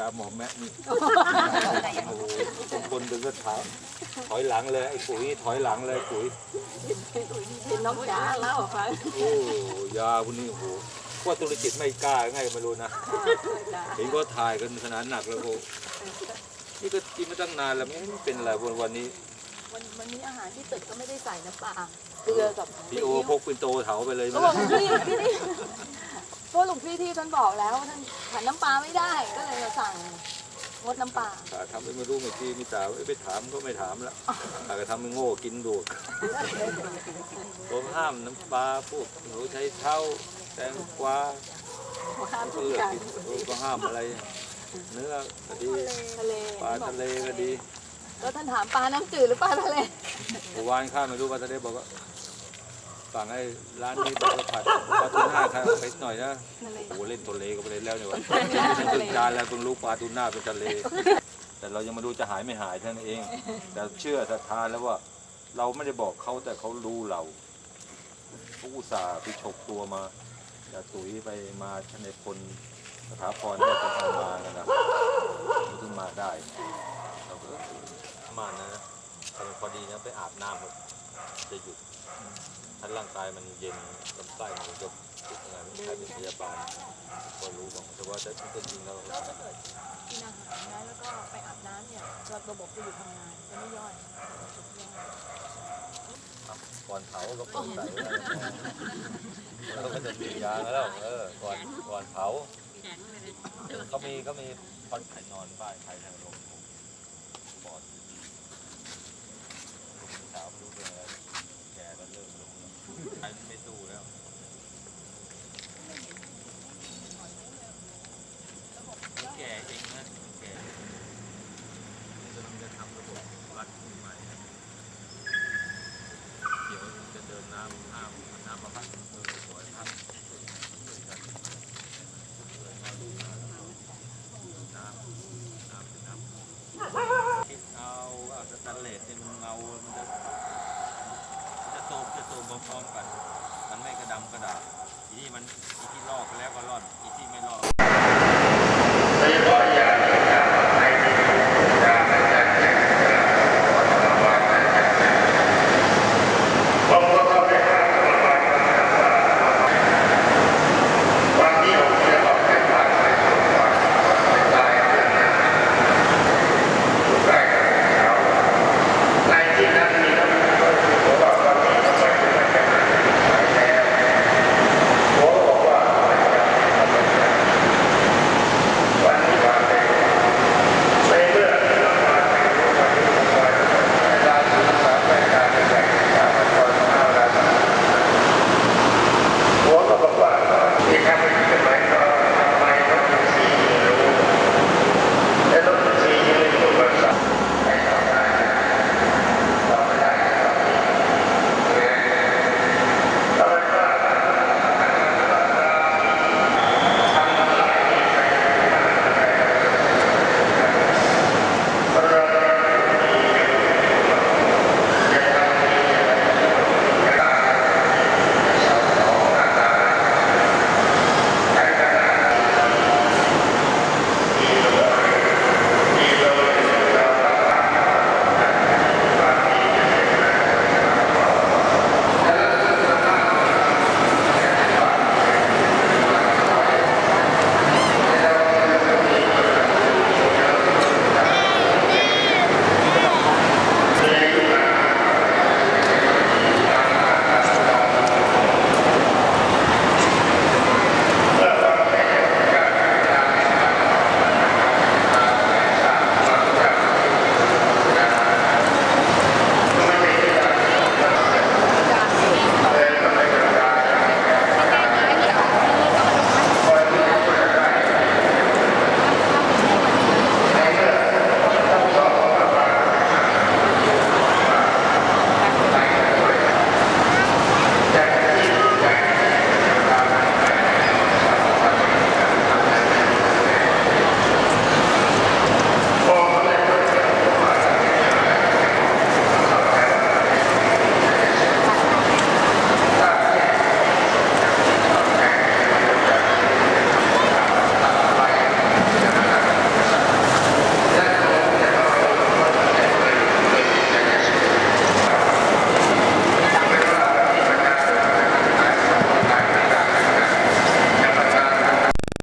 ยาหมอแมะนี่โอ้โหบางคนถึงก็ถามถอยหลังเลยไอ้ปุ๋ยนี่ถอยหลังเลยปุ๋ยเห็นน้องจ๋าเล่าฟังโอ้ยาพวกนี้โอ้โหว่าตุลจิตไม่กล้าไงไม่รู้นะเห็นก็ถ่ายกันขนาดหนักแล้วโอ้นี่ก็กินมาตั้งนานแล้วไม่เป็นอะไรวันวันนี้วันวันนี้อาหารที่ตึกก็ไม่ได้ใส่น้ำปลาเกลือกับพี่โอพกเป็นโตเถาไปเลยก็มั้บอกหลวงพี่พี่นี่ เพราะหลวงพี่ที่ท่านบอกแล้วท่านขันน้ำปลาไม่ได้ก็เลยมาสั่งงดน้ำปลาถ้าทำไปไม่รู้ไม่ทีไม่ตาไปถามก็ไม่ถามละถ้าก็ทำไม่โง่กินดูดผมห้ามน้ำปลาพวกหนูใช้เท้าแตงกวาห้ามก็ทุกเลืออกย่างกินเออก็ห้ามอะไร เนื้อก็ดีทะเลปลาทะเลก็ดีแล้วท่านถามปลาน้ำจืดหรือปลาทะเลเมื่อวานข้าไม่รู้ปลาทะเลบอกว่า สั่งให้ร้านนี้บอกว่าผัดปลาทูน่าค่ะไปหน่อยนะทะเลโอ้โหเล่นทะเลก็ไปเล่นแล้วเนี่ยวะเป็นครึ่งจานแล้วเพิ่งรู้ปลาทูน่าเป็นทะเล แต่เรายังไม่รู้จะหายไม่หายเท่านั้นเอง แต่เชื่อศรัทธาแล้วว่า เราไม่ได้บอกเขาแต่เขารู้เราเขาอุตส่าห์ไปฉกตัวมาอย่าตุ๋ยไปมาชนพลสถาพรได้จะเอามากันนะมันถึงมาได้เราก็ประมาณนั้นนะแต่พอดีนะไปอาบน้ำมันจะหยุด ถ้าร่างกายมันเย็นลำไส้มันจะหยุดงานไม่ใช่เป็นพยาบาลพอรู้บอกแต่ว่าแต่จริงแล้วแล้วถ้าเกิดกินอาหารนะแล้วก็ไปอาบน้ำเนี่ยระบบจะหยุดทำงานจะไม่ย่อยก่อนเผาก็ปิดใส่แล้วก็จะมียาแล้วเออก่อนก่อนเผาเขามีเขามีคอนไข่นอนบ้านไข่ทางลมปอดลุงสาวไม่รู้เป็นอะไรแกก็เริ่มลงแล้วไข่มันไม่สู้แล้ว แก่เองนะแก่นี่กำลังจะทำระบบวัดขึ้นใหม่ เดี๋ยวจะ เอาเอาสแตนเลสเนี่ยมันเงามันจะมันจะโตมจะโตมพร้อมๆกัน มันไม่กระดำกระดาษอีที่มันอีที่ลอกแล้ว